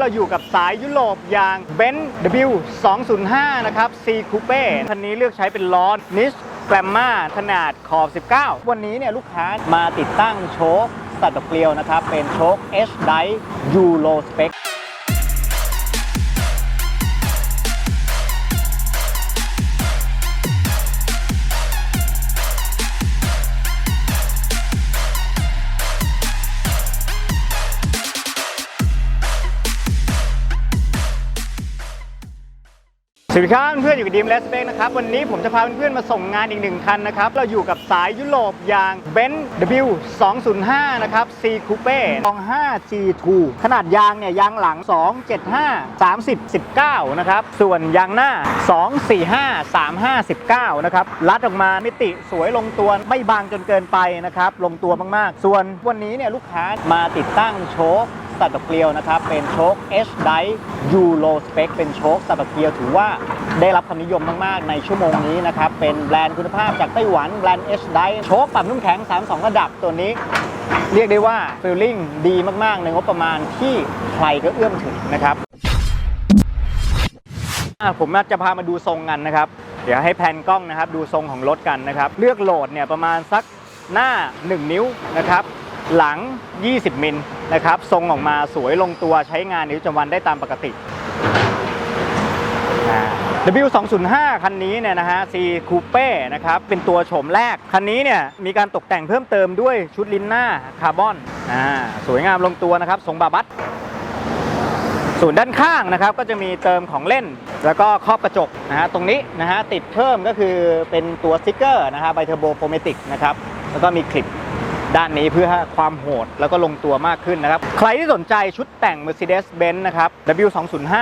เราอยู่กับสายยุโรปอย่าง b e n W 205 นะครับ C Coupe คันนี้เลือกใช้เป็นล้อ Niche Glamma ขนาดขอบ 19 วันนี้เนี่ยลูกค้ามาติดตั้งโชคสัตว์เกลียวนะครับ เป็นโชค H Drive Euro Spec สวัสดีครับเพื่อนๆอยู่กับดีมเลสเบกนะครับวันนี้ผมจะพาเพื่อนๆมาส่งงานอีกหนึ่งคันนะครับเราอยู่กับสายยุโรปอย่าง b e n W 205นะครับ C Coupe 25 G2 ขนาดยางเนี่ยยางหลัง 275 30 19 นะครับ ส่วนยางหน้า 245 35 19 นะครับ รัดออกมามิติสวยลงตัวไม่บางจนเกินไปนะครับ ลงตัวมากๆ ส่วนวันนี้เนี่ยลูกค้ามาติดตั้งโชค สัตว์เกลียวนะครับ เป็นโชค H Drive Euro Spec เป็นโชคสัตว์เกลียวถือว่าได้รับความนิยมมาก ๆ ในชั่วโมงนี้นะครับ เป็นแบรนด์คุณภาพจากไต้หวันแบรนด์ H Drive โชคปรับนุ่มแข็ง 32 ระดับตัวนี้ เรียกได้ว่าฟีลลิ่งดีมาก ๆ ในงบประมาณที่ใครก็เอื้อมถึงนะครับผมจะพามาดูทรงกันนะครับ เดี๋ยวให้แพนกล้องนะครับ ดูทรงของรถกันนะครับ เลือกโหลดเนี่ยประมาณสักหน้า 1 นิ้วนะครับ หลัง 20 มิลนะครับ ทรงออกมาสวยลงตัวใช้งานในประจำวันได้ตามปกติ W205 คันนี้เนี่ยนะฮะ C Coupe นะครับ เป็นตัวโฉมแรก คันนี้เนี่ยมีการตกแต่งเพิ่มเติมด้วยชุดลิ้นหน้าคาร์บอนอ่าสวยงามลงตัวนะครับ ทรงบาบัสส่วนด้านข้างนะครับก็จะมีเติมของเล่น แล้วก็ครอบกระจกนะฮะตรงนี้นะฮะติดเพิ่มก็คือเป็นตัวสติ๊กเกอร์นะฮะไบเทอร์โบโฟเมติกนะครับ แล้วก็มีคลิป ด้านนี้เพื่อให้ความโหดแล้วก็ลงตัวมากขึ้นนะครับ ใครที่สนใจชุดแต่ง Mercedes-Benz นะครับ W205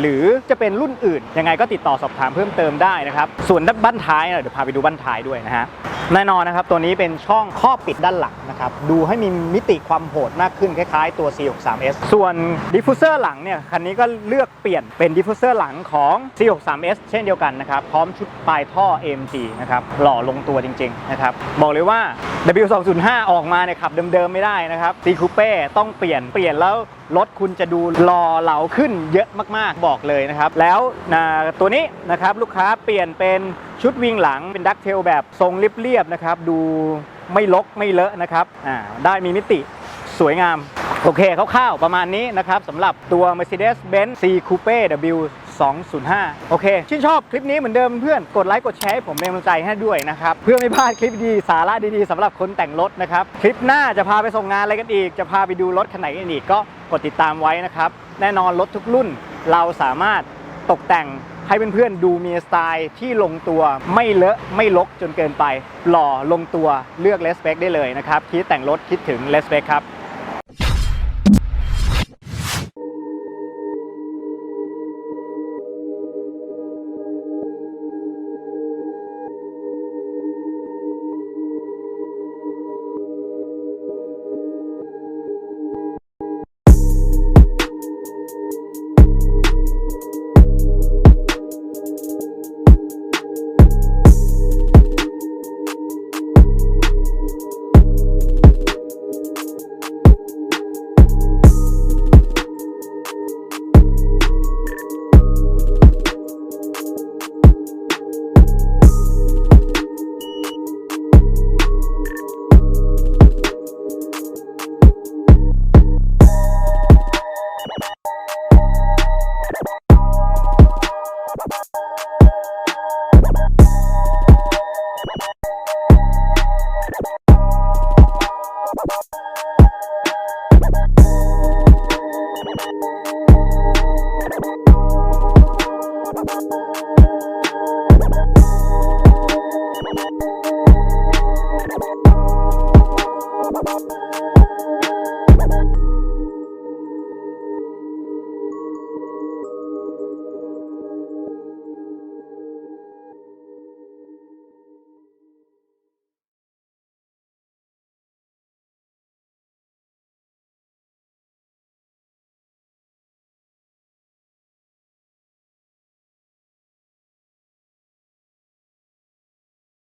หรือจะเป็นรุ่นอื่น ยังไงก็ติดต่อสอบถามเพิ่มเติมได้นะครับ ส่วนด้านบ้านท้ายเดี๋ยวพาไปดูบ้านท้ายด้วยนะฮะ แน่นอนนะครับ ตัวนี้เป็นช่องครอบปิดด้านหลังนะครับ ดูให้มีมิติความโหดมากขึ้นคล้ายๆ ตัว C63S ส่วนดิฟฟูเซอร์หลังเนี่ย คันนี้ก็เลือกเปลี่ยนเป็นดิฟฟูเซอร์หลังของ C63S เช่นเดียวกันนะครับ พร้อมชุดปลายท่อ AMG นะครับ หล่อลงตัวจริง ๆ นะครับ บอกเลยว่า W205 ออกมาเนี่ยขับเดิมๆไม่ได้นะครับ C Coupe ต้องเปลี่ยนเปลี่ยนแล้ว รถคุณจะดูหล่อเหลาขึ้นเยอะมากๆบอกเลยนะครับ แล้วนะตัวนี้นะครับลูกค้าเปลี่ยนเป็นชุดวิงหลังเป็นดักเทลแบบทรงเรียบๆนะครับ ดูไม่ลกไม่เลอะนะครับได้มีมิติสวยงาม โอเคคร่าวๆประมาณนี้นะครับสำหรับตัว Mercedes-Benz C Coupe W 205 โอเค ชื่นชอบคลิปนี้เหมือนเดิมเพื่อนกดไลค์กดแชร์ให้ผมเป็นกำลังใจให้ด้วยนะครับ เพื่อไม่พลาดคลิปดีสาระดีๆสำหรับคนแต่งรถนะครับ คลิปหน้าจะพาไปส่งงานอะไรกันอีก จะพาไปดูรถคันไหนกันอีกก็กดติดตามไว้นะครับ แน่นอนรถทุกรุ่นเราสามารถตกแต่งให้เพื่อนๆดูมีสไตล์ที่ลงตัวไม่เลอะไม่ลกจนเกินไป หล่อลงตัวเลือกเลสเปคได้เลยนะครับคิดแต่งรถคิดถึงเลสเปคครับ